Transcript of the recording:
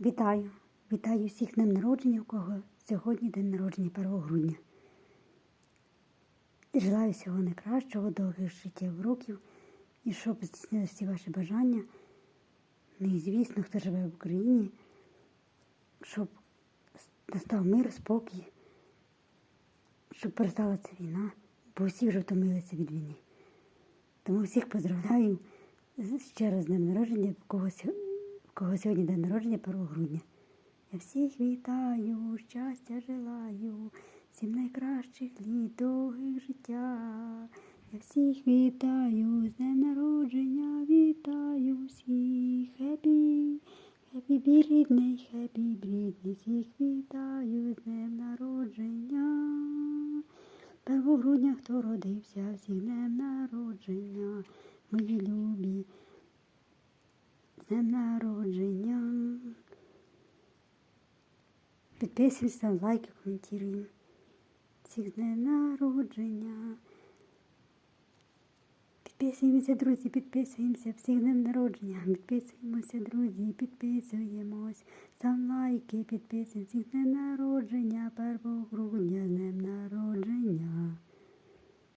Вітаю! Вітаю всіх з днем народження, у кого сьогодні день народження 1 грудня. Желаю всього найкращого, довгих життєвих років і щоб здійснилися всі ваші бажання. Ну звісно, хто живе в Україні, щоб настав мир, спокій, щоб перестала ця війна, бо всі вже втомилися від війни. Тому всіх поздравляю ще раз з днем народження, в кого, сьо- в кого сьогодні день народження 1 грудня. Я всіх вітаю, щастя желаю, всім найкращих літ, довгих життя. Я всіх вітаю, з днем народження, вітаю всіх. Хеппі, хеппі бірідний, хеппі брідний, всіх вітаю з днем народження. 1 грудня, хто родився, всіх днем народження, мої любі, з днем народження. Підписуємося, лайки, коментуємо. Всіх днем народження. Підписуємося, друзі, підписуємося, всіх днем народження. Підписуємося, друзі, підписуємось. Сам лайки, підписуємося, всіх днем народження, 1 грудня, днем народження.